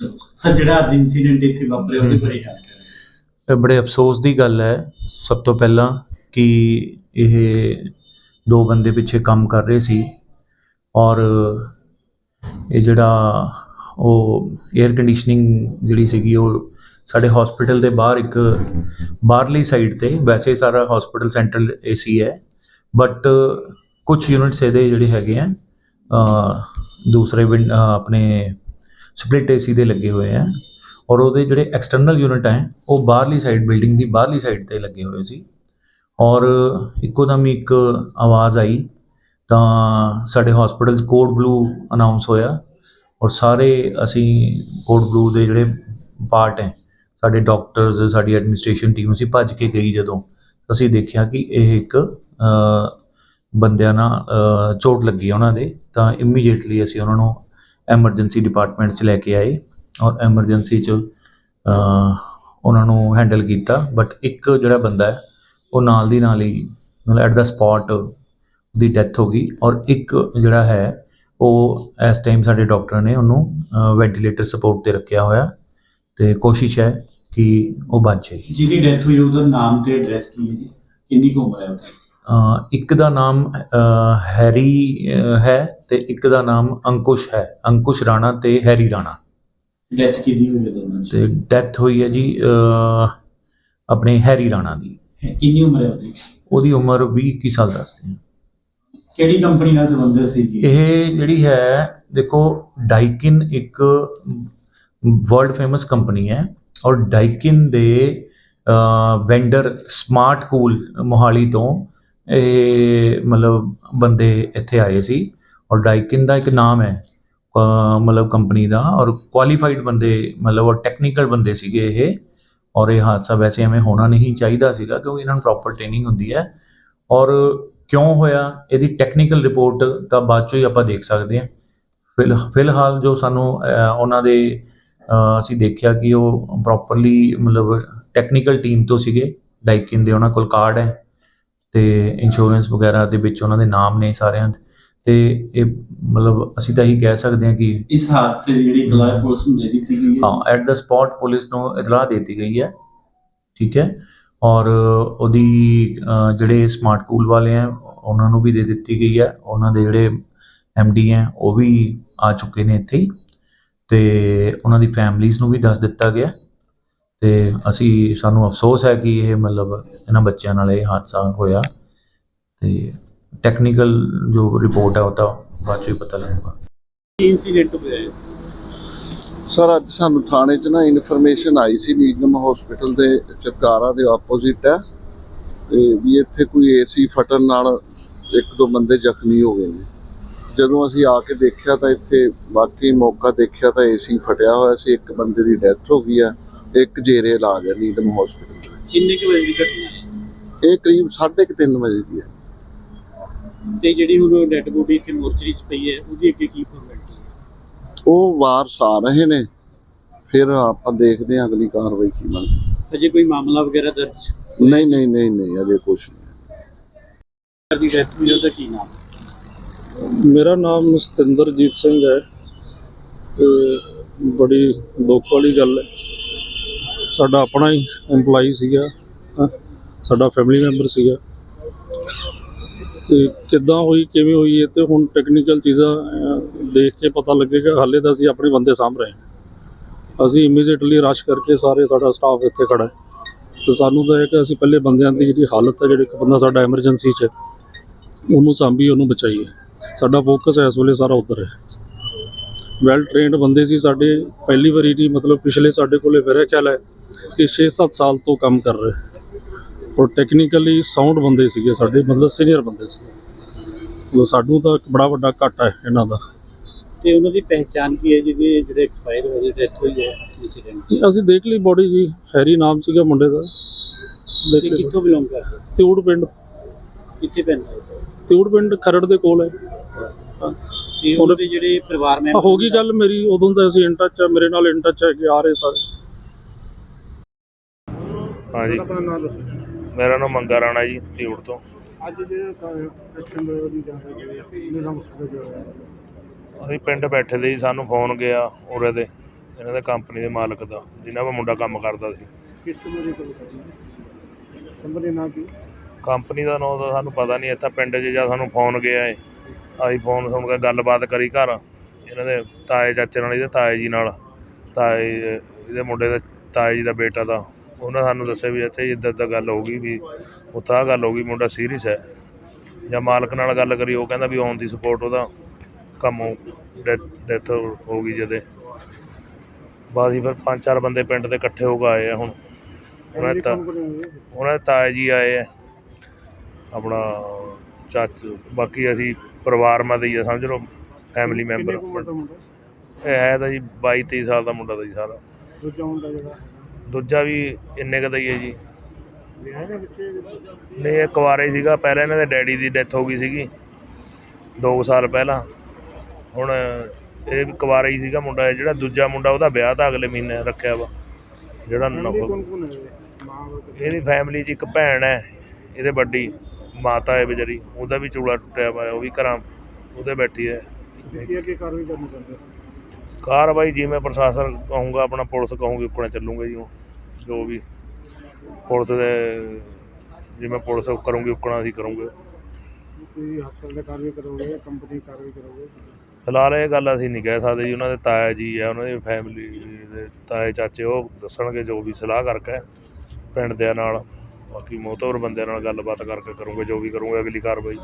ਜਿਹੜਾ ਅੱਜ ਇਨਸੀਡੈਂਟ ਇੱਥੇ ਵਾਪਰਿਆ ਉਹਦੇ ਬਾਰੇ ਜਾਣਕਾਰੀ ਇਹ ਬੜੇ ਅਫਸੋਸ ਦੀ ਗੱਲ ਹੈ ਸਭ ਤੋਂ ਪਹਿਲਾਂ ਕਿ ਇਹ ਦੋ ਬੰਦੇ ਪਿੱਛੇ ਕੰਮ ਕਰ ਰਹੇ ਸੀ ਔਰ ਇਹ ਜਿਹੜਾ ਉਹ 에ਅਰ ਕੰਡੀਸ਼ਨਿੰਗ ਜਿਹੜੀ ਸੀਗੀ ਉਹ ਸਾਡੇ ਹਸਪੀਟਲ ਦੇ ਬਾਹਰ ਇੱਕ ਬਾਹਰਲੀ ਸਾਈਡ ਤੇ ਵੈਸੇ ਸਾਰਾ ਹਸਪੀਟਲ ਸੈਂਟਰਲ ਏਸੀ ਹੈ ਬਟ ਕੁਝ ਯੂਨਿਟਸ ਇਹਦੇ ਜਿਹੜੇ ਹੈਗੇ ਆ ਦੂਸਰੇ ਵਿੰਡ- ਅ, ਆਪਣੇ ਸਪਲਿਟ ਏਸੀ ਦੇ ਲੱਗੇ ਹੋਏ ਆ ਔਰ ਉਹਦੇ ਜਿਹੜੇ ਐਕਸਟਰਨਲ ਯੂਨਿਟ ਹੈ ਉਹ ਬਾਹਰਲੀ ਸਾਈਡ ਬਿਲਡਿੰਗ ਦੀ ਬਾਹਰਲੀ ਸਾਈਡ ਤੇ ਲੱਗੇ ਹੋਏ ਸੀ। ਔਰ ਇੱਕੋ ਦਮ ਇੱਕ ਆਵਾਜ਼ ਆਈ ਤਾਂ ਸਾਡੇ ਹਸਪੀਟਲ 'ਚ ਕੋਡ ਬਲੂ ਅਨਾਉਂਸ ਹੋਇਆ ਔਰ ਸਾਰੇ ਅਸੀਂ ਕੋਡ ਬਲੂ ਦੇ ਜਿਹੜੇ ਪਾਰਟ ਹੈ, ਸਾਡੇ ਡਾਕਟਰਸ ਸਾਡੀ ਐਡਮਿਨਿਸਟ੍ਰੇਸ਼ਨ ਟੀਮ ਅਸੀਂ ਭੱਜ ਕੇ ਗਈ ਜਦੋਂ ਅਸੀਂ ਦੇਖਿਆ ਕਿ ਇਹ ਇੱਕ ਬੰਦਿਆਂ ਨਾਲ ਚੋਟ ਲੱਗੀ ਉਹਨਾਂ ਦੇ ਤਾਂ ਇਮੀਡੀਏਟਲੀ ਅਸੀਂ ਉਹਨਾਂ ਨੂੰ ਐਮਰਜੈਂਸੀ ਡਿਪਾਰਟਮੈਂਟ 'ਚ ਲੈ ਕੇ ਆਏ ਔਰ ਐਮਰਜੈਂਸੀ 'ਚ ਉਹਨਾਂ ਨੂੰ ਹੈਂਡਲ ਕੀਤਾ। ਬਟ ਇੱਕ ਜਿਹੜਾ ਬੰਦਾ ਹੈ, ਉਹ ਨਾਲ ਦੀ ਨਾਲ ਹੀ, ਮਤਲਬ ਐਟ ਦਾ ਸਪੌਟ ਦੀ ਡੈਥ ਹੋ ਗਈ। ਔਰ ਇੱਕ ਜਿਹੜਾ ਹੈ, ਉਹ ਇਸ ਟਾਈਮ ਸਾਡੇ ਡਾਕਟਰ ਨੇ ਉਹਨੂੰ ਵੈਂਟੀਲੇਟਰ ਸਪੋਰਟ ਤੇ ਰੱਖਿਆ ਹੋਇਆ। ਤੇ ਕੋਸ਼ਿਸ਼ ਹੈ ਕਿ ਉਹ ਬਚ ਜਾਏ। ਜਿਹਦੀ ਡੈਥ ਹੋਈ ਉਹਦਾ ਨਾਮ ਤੇ ਐਡਰੈਸ ਕੀ ਹੈ ਜੀ? ਕਿੰਨੀ ਕੁ ਉਮਰ ਹੈ ਉਹਦੀ? ਇੱਕ ਦਾ ਨਾਮ ਹੈਰੀ ਹੈ ਤੇ ਇੱਕ ਦਾ ਨਾਮ ਅੰਕੁਸ਼ ਹੈ। ਅੰਕੁਸ਼ ਰਾਣਾ ਤੇ ਹੈਰੀ ਰਾਣਾ। ਡੈਥ ਕਿਹਦੀ ਹੋਈ ਹੈ ਦੋਨਾਂ ਤੇ ਡੈਥ ਹੋਈ ਹੈ ਜੀ ਅ, ਆਪਣੇ ਹੈਰੀ ਰਾਣਾ ਦੀ। ਕਿੰਨੀ ਉਮਰ ਹੈ ਉਹਦੀ? ਉਹਦੀ ਉਮਰ 20 21 ਸਾਲ ਦੱਸਦੇ ਆ ਕਿਹੜੀ ਕੰਪਨੀ ਨਾਲ ਸੰਬੰਧਿਤ ਸੀ ਜੀ? ਇਹ ਜਿਹੜੀ ਹੈ ਦੇਖੋ ਡਾਈਕਿਨ ਇੱਕ ਵਰਲਡ ਫੇਮਸ ਕੰਪਨੀ ਹੈ ਔਰ ਡਾਈਕਿਨ ਦੇ ਵੈਂਡਰ ਸਮਾਰਟ ਕੂਲ ਮੋਹਾਲੀ ਤੋਂ ਇਹ ਮਤਲਬ ਬੰਦੇ ਇੱਥੇ ਆਏ ਸੀ ਔਰ ਡਾਈਕਿਨ ਦਾ ਇੱਕ ਨਾਮ ਹੈ ਮਤਲਬ ਕੰਪਨੀ ਦਾ ਔਰ ਕੁਆਲੀਫਾਈਡ ਬੰਦੇ ਮਤਲਬ ਔਰ ਟੈਕਨੀਕਲ ਬੰਦੇ ਸੀਗੇ ਇਹ ਔਰ ਇਹ ਹਾਦਸਾ ਵੈਸੇ ਐਵੇਂ ਹੋਣਾ ਨਹੀਂ ਚਾਹੀਦਾ ਸੀਗਾ ਕਿਉਂਕਿ ਇਹਨਾਂ ਨੂੰ ਪ੍ਰੋਪਰ ਟ੍ਰੇਨਿੰਗ ਹੁੰਦੀ ਹੈ ਔਰ ਕਿਉਂ ਹੋਇਆ, ਇਹਦੀ ਟੈਕਨੀਕਲ ਰਿਪੋਰਟ ਤਾਂ ਬਾਅਦ ਚੋਂ ਹੀ ਆਪਾਂ ਦੇਖ ਸਕਦੇ ਹਾਂ। ਫਿਲ, ਫਿਲਹਾਲ ਜੋ ਸਾਨੂੰ ਉਹਨਾਂ ਦੇ ਅਸੀਂ ਦੇਖਿਆ ਕਿ ਉਹ ਪ੍ਰੋਪਰਲੀ ਮਤਲਬ ਟੈਕਨੀਕਲ ਟੀਮ ਤੋਂ ਸੀਗੇ ਡਾਈਕਿਨ ਦੇ ਉਹਨਾਂ ਕੋਲ ਕਾਰਡ ਹੈ। ਤੇ ਇੰਸ਼ੋਰੈਂਸ ਵਗੈਰਾ ਦੇ ਵਿੱਚ ਉਹਨਾਂ ਦੇ ਨਾਮ ਨੇ ਸਾਰਿਆਂ ਦੇ ਤੇ ਇਹ ਮਤਲਬ ਅਸੀਂ ਤਾਂ ਇਹੀ ਕਹਿ ਸਕਦੇ ਹਾਂ ਕਿ ਇਸ ਹਾਦਸੇ ਦੀ ਜਿਹੜੀ ਇਤਲਾਹ ਪੁਲਿਸ ਨੂੰ ਦੇ ਦਿੱਤੀ ਗਈ ਹੈ ਹਾਂ ਐਟ ਦਾ ਸਪੌਟ ਪੁਲਿਸ ਨੂੰ ਇਤਲਾਹ ਦੇ ਦਿੱਤੀ ਗਈ ਹੈ ਠੀਕ ਹੈ ਔਰ ਉਹਦੀ ਜਿਹੜੇ ਸਮਾਰਟ ਕੂਲ ਵਾਲੇ ਆ ਉਹਨਾਂ ਨੂੰ ਵੀ ਦੇ ਦਿੱਤੀ ਗਈ ਹੈ ਉਹਨਾਂ ਦੇ ਜਿਹੜੇ ਡੀ ਹੈ ਉਹ ਵੀ ਆ ਚੁੱਕੇ ਨੇ ਇੱਥੇ ਤੇ ਉਹਨਾਂ ਦੀ ਫੈਮਲੀਆਂ ਨੂੰ ਵੀ ਦੱਸ ਦਿੱਤਾ ਗਿਆ। ਤੇ ਅਸੀਂ ਸਾਨੂੰ ਅਫਸੋਸ ਹੈ ਕਿ ਇਹ ਮਤਲਬ ਇਹਨਾਂ ਬੱਚਿਆਂ ਨਾਲ ਇਹ ਹਾਦਸਾ ਹੋਇਆ ਤੇ ਟੈਕਨੀਕਲ ਜੋ ਰਿਪੋਰਟ ਹੈ ਉਹ ਤਾਂ ਬਾਅਦ ਚੋਂ ਹੀ ਪਤਾ ਲੱਗੂਗਾ। ਇਨਸੀਡੈਂਟ ਹੋਇਆ ਹੈ ਸਰ ਅੱਜ ਸਾਨੂੰ ਥਾਣੇ 'ਚ ਨਾ ਇਨਫੋਰਮੇਸ਼ਨ ਆਈ ਸੀ ਨੀਗਮ ਹਸਪੀਟਲ ਦੇ ਚਤਕਾਰਾ ਦੇ ਆਪੋਜ਼ਿਟ ਹੈ ਤੇ ਵੀ ਇੱਥੇ ਕੋਈ ਏਸੀ ਫਟਣ ਨਾਲ ਇੱਕ ਦੋ ਬੰਦੇ ਜ਼ਖਮੀ ਹੋ ਗਏ ਨੇ। ਜਦੋਂ ਅਸੀਂ ਆ ਕੇ ਦੇਖਿਆ ਤਾਂ ਇੱਥੇ ਵਾਕਈ ਮੌਕਾ ਦੇਖਿਆ ਤਾਂ ਏਸੀ ਫਟਿਆ ਹੋਇਆ ਸੀ ਇੱਕ ਬੰਦੇ ਦੀ ਡੈਥ ਹੋ ਗਈ ਆ ਇੱਕ ਜੇਰੇ ਇਲਾਜ ਹੈ ਨੀਗਮ ਹਸਪੀਟਲ ਦੇ ਵਿੱਚ। ਕਿੰਨੇ ਕੁ ਵਜੇ ਦੀ ਘਟਨਾ ਹੈ? ਇਹ ਕਰੀਬ 3:30 ਵਜੇ ਦੀ ਹੈ। ਤੇ ਜਿਹੜੀ ਹੁਣ ਡੈਡ ਬੋਡੀ ਇੱਥੇ ਮੋਰਚਰੀ 'ਚ ਪਈ ਹੈ ਉਹਦੀ ਅੱਗੇ ਕੀ ਫਾਰਮੈਲਿਟੀ ਹੈ? ਉਹ ਵਾਰਸ ਆ ਰਹੇ ਨੇ ਫਿਰ ਆਪਾਂ ਦੇਖਦੇ ਹਾਂ ਅਗਲੀ ਕਾਰਵਾਈ ਕੀ ਬਣਦੀ। ਅਜੇ ਕੋਈ ਮਾਮਲਾ ਵਗੈਰਾ ਦਰਜ? ਨਹੀਂ ਨਹੀਂ ਨਹੀਂ ਨਹੀਂ ਅਜੇ ਕੁਛ ਨਹੀਂ। ਦੀ ਡੈਥ ਹੋਈ ਉਹਦਾ ਕੀ ਨਾਮ ਹੈ? ਮੇਰਾ ਨਾਮ ਸਤਿੰਦਰਜੀਤ ਸਿੰਘ ਹੈ ਤੇ ਬੜੀ ਦੁੱਖ ਵਾਲੀ ਗੱਲ ਹੈ। ਸਾਡਾ ਆਪਣਾ ਹੀ EMPLOYE ਸੀਗਾ ਹਾਂ, ਸਾਡਾ ਫੈਮਿਲੀ ਮੈਂਬਰ ਸੀਗਾ। ਤੇ ਕਿੱਦਾਂ ਹੋਈ ਕਿਵੇਂ ਹੋਈ ਇਹ ਤੇ ਹੁਣ ਟੈਕਨੀਕਲ ਚੀਜ਼ਾਂ ਦੇਖ ਕੇ ਪਤਾ ਲੱਗੇਗਾ ਹਾਲੇ ਤਾਂ ਅਸੀਂ ਆਪਣੇ ਬੰਦੇ ਸਾਂਭ ਰਹੇ ਹਾਂ। ਅਸੀਂ ਇਮੀਡੀਏਟਲੀ ਰਸ਼ ਕਰਕੇ ਸਾਰੇ ਸਾਡਾ ਸਟਾਫ ਇੱਥੇ ਖੜਾ ਹੈ। ਤੇ ਸਾਨੂੰ ਤਾਂ ਇਹ ਕਿ ਅਸੀਂ ਪਹਿਲੇ ਬੰਦਿਆਂ ਦੀ ਜਿਹੜੀ ਹਾਲਤ ਹੈ ਜਿਹੜੇ ਇੱਕ ਬੰਦਾ ਸਾਡਾ ਐਮਰਜੈਂਸੀ 'ਚ ਉਹਨੂੰ ਸਾਂਭੀ ਉਹਨੂੰ ਬਚਾਈਏ। ਸਾਡਾ ਫੋਕਸ ਇਸ ਵੇਲੇ ਸਾਰਾ ਉੱਧਰ ਹੈ। ਵੈਲ ਟ੍ਰੇਨਡ ਬੰਦੇ ਸੀ ਸਾਡੇ ਪਹਿਲੀ ਵਾਰੀ ਨਹੀਂ ਮਤਲਬ ਪਿਛਲੇ ਸਾਡੇ ਕੋਲੇ ਮੇਰਾ ਖਿਆਲ ਹੈ ਕਿ 6-7 ਸਾਲ ਤੋਂ ਕੰਮ ਕਰ ਰਹੇ। ਔਰ ਟੈਕਨੀਕਲੀ ਸਾਊਂਡ ਬੰਦੇ ਸੀਗੇ ਸਾਡੇ ਮਤਲਬ ਸੀਨੀਅਰ ਬੰਦੇ ਸੀ। ਮਤਲਬ ਸਾਨੂੰ ਤਾਂ ਇੱਕ ਬੜਾ ਵੱਡਾ ਘਾਟਾ ਹੈ ਇਹਨਾਂ ਦਾ। ਤੇ ਉਹਨਾਂ ਦੀ ਪਹਿਚਾਨ ਕੀ ਹੈ ਜਿਹਦੇ ਜਿਹੜੇ ਐਕਸਪਾਇਰ ਹੋਏ ਡੈਥ ਹੋਈ ਹੈ ਇਨਸੀਡੈਂਟ ਅਸੀਂ ਦੇਖ ਲਈ ਬੋਡੀ ਜੀ ਹੈਰੀ ਨਾਮ ਸੀਗਾ ਮੁੰਡੇ ਦਾ। ਦੇਖ ਲਈ। ਕਿੱਥੋਂ ਬਿਲੋਂਗ ਕਰਦੇ ਸੀ? ਤਿਊੜ ਪਿੰਡ। ਕਿੱਥੇ ਪੈਂਦਾ ਹੈ ਤਿਊੜ ਪਿੰਡ ਖਰੜ ਦੇ ਕੋਲ ਹੈ। ਤੇ ਉਹਨਾਂ ਦੇ ਜਿਹੜੇ ਪਰਿਵਾਰ ਮੈਂਬਰ ਹੋ ਗਈ ਗੱਲ ਮੇਰੀ ਉਦੋਂ ਤਾਂ ਅਸੀਂ ਇਨ ਟੱਚ ਆ ਮੇਰੇ ਨਾਲ ਇਨ ਟੱਚ ਹੈ ਕਿ ਆ ਰਹੇ ਸਾਰੇ। ਹਾਂਜੀ। ਆਪਣਾ ਨਾਮ ਦੱਸੋ। ਮੇਰਾ ਨਾਮ ਮੰਗਾ ਰਾਣਾ ਜੀ ਤਿਊੜ ਤੋਂ। ਅੱਜ ਜਿਹੜਾ ਐਕਸ਼ਨ ਦੀ ਜਾਂਦੇ ਮੇਰਾ ਅਸੀਂ ਪਿੰਡ ਬੈਠੇ ਦੇ ਜੀ ਸਾਨੂੰ ਫੋਨ ਗਿਆ ਉਰੇ ਦੇ ਇਹਨਾਂ ਦੇ ਕੰਪਨੀ ਦੇ ਮਾਲਕ ਦਾ ਜਿਨ੍ਹਾਂ ਦਾ ਮੁੰਡਾ ਕੰਮ ਕਰਦਾ ਸੀ। ਕਿਸ ਤਰ੍ਹਾਂ ਦੀ ਕੰਪਨੀ ਕੰਪਨੀ ਨਾਂ ਕੀ? ਕੰਪਨੀ ਦਾ ਨਾਂ ਤਾਂ ਸਾਨੂੰ ਪਤਾ ਨਹੀਂ ਇੱਥੇ ਪਿੰਡ 'ਚ ਜਾਂ ਸਾਨੂੰ ਫੋਨ ਗਿਆ ਏ। ਅਸੀਂ ਫੋਨ ਸੁਣ ਕੇ ਗੱਲਬਾਤ ਕਰੀ ਘਰ। ਇਹਨਾਂ ਦੇ ਤਾਏ ਚਾਚੇ ਨਾਲ ਇਹਦੇ ਤਾਏ ਜੀ ਨਾਲ। ਤਾਏ ਇਹਦੇ ਮੁੰਡੇ ਦੇ ਤਾਏ ਜੀ ਦਾ ਬੇਟਾ ਦਾ ਉਹਨਾਂ ਸਾਨੂੰ ਦੱਸਿਆ ਵੀ ਇੱਥੇ ਇੱਦਾਂ ਇੱਦਾਂ ਗੱਲ ਹੋ ਗਈ ਵੀ ਉੱਥੇ ਆਹ ਗੱਲ ਹੋ ਗਈ ਮੁੰਡਾ ਸੀਰੀਅਸ ਹੈ। ਜਾਂ ਮਾਲਕ ਨਾਲ ਗੱਲ ਕਰੀ ਉਹ ਕਹਿੰਦਾ ਵੀ ਔਨ ਦੀ ਸਪੋਰਟ ਉਹਦਾ ਕੰਮ ਡੈਥ ਹੋ ਗਈ ਜਦੇ ਜੀ ਫਿਰ ਪੰਜ ਚਾਰ ਬੰਦੇ ਪਿੰਡ ਦੇ ਇਕੱਠੇ ਹੋ ਕੇ ਆਏ ਆ ਹੁਣ। ਉਹਨਾਂ ਤਾਂ ਉਹਨਾਂ ਦੇ ਤਾਏ ਜੀ ਆਏ ਆ। ਆਪਣਾ ਚਾਚੂ ਬਾਕੀ ਅਸੀਂ ਪਰਿਵਾਰ ਮਤ ਹੀ ਆ ਸਮਝ ਲਓ ਫੈਮਿਲੀ ਮੈਂਬਰ ਇਹ ਹੈ ਤਾਂ ਜੀ 22 23 ਸਾਲ ਦਾ ਮੁੰਡਾ ਤਾਂ ਜੀ ਸਾਰਾ। ਦੂਜਾ ਮੁੰਡਾ ਜਿਹੜਾ? ਦੂਜਾ ਵੀ ਇੰਨੇ ਕੁ ਦਾ ਹੀ ਹੈ ਜੀ। ਵਿਆਹ ਦੇ ਬੱਚੇ ਨਹੀਂ ਇਹ ਕੁਆਰੇ ਸੀਗਾ ਪਹਿਲਾਂ ਇਹਨਾਂ ਦੇ ਡੈਡੀ ਦੀ ਡੈਥ ਹੋ ਗਈ ਸੀਗੀ 2 ਸਾਲ ਪਹਿਲਾਂ। ਹੁਣ ਇਹ ਵੀ ਕੁਆਰਾ ਹੀ ਸੀਗਾ ਮੁੰਡਾ ਇਹ ਜਿਹੜਾ ਦੂਜਾ ਮੁੰਡਾ ਉਹਦਾ ਵਿਆਹ ਤਾਂ ਅਗਲੇ ਮਹੀਨੇ ਰੱਖਿਆ ਵਾ ਜਿਹੜਾ ਨੌ- ਕੌਣ ਕੌਣ ਹੈ ਮਾਂ ਬਾਪ ਇਹਦੀ ਫੈਮਿਲੀ 'ਚ ਇੱਕ ਭੈਣ ਹੈ ਇਹਦੇ ਵੱਡੀ। ਮਾਤਾ ਹੈ ਵਿਚਾਰੀ ਉਹਦਾ ਵੀ ਚੂੜਾ ਟੁੱਟਿਆ ਹੋਇਆ ਉਹ ਵੀ ਘਰਾਂ ਉਹਦੇ ਬੈਠੀ ਹੈ। ਕੀ ਅੱਗੇ ਕਾਰਵਾਈ ਕਰਨੀ ਚਾਹੁੰਦੇ ਹੋ? ਕਾਰਵਾਈ ਜਿਵੇਂ ਪ੍ਰਸ਼ਾਸਨ ਕਹੂੰਗਾ ਆਪਣਾ ਪੁਲਿਸ ਕਹੂੰਗੀ ਉੱਕਣਾ ਚੱਲੂਗਾ ਜੀ ਜੋ ਵੀ। ਪੁਲਿਸ ਦੇ ਜਿਵੇਂ ਪੁਲਿਸ ਕਰੂੰਗੀ ਉੱਕਣਾ ਅਸੀਂ ਕਰੂੰਗੇ। ਤੁਸੀਂ ਹਸਪਤਾਲ ਦੇ ਕਾਰਵਾਈ ਕਰੋਗੇ ਕੰਪਨੀ ਕਾਰਵਾਈ ਕਰੋਗੇ? ਫਿਲਹਾਲ ਇਹ ਗੱਲ ਅਸੀਂ ਨਹੀਂ ਕਹਿ ਸਕਦੇ ਜੀ ਉਹਨਾਂ ਦੇ ਤਾਇਆ ਜੀ ਆ ਉਹਨਾਂ ਦੀ ਫੈਮਿਲੀ ਦੇ ਤਾਏ ਚਾਚੇ ਉਹ ਦੱਸਣਗੇ ਜੋ ਵੀ ਸਲਾਹ ਕਰਕੇ ਪਿੰਡ ਦਿਆਂ ਨਾਲ। ਬਾਕੀ ਮੋਤਵਰ ਬੰਦਿਆਂ ਨਾਲ ਗੱਲਬਾਤ ਕਰਕੇ ਕਰੂੰਗੇ ਜੋ ਵੀ ਕਰੂੰਗੇ ਅਗਲੀ ਕਾਰਵਾਈ।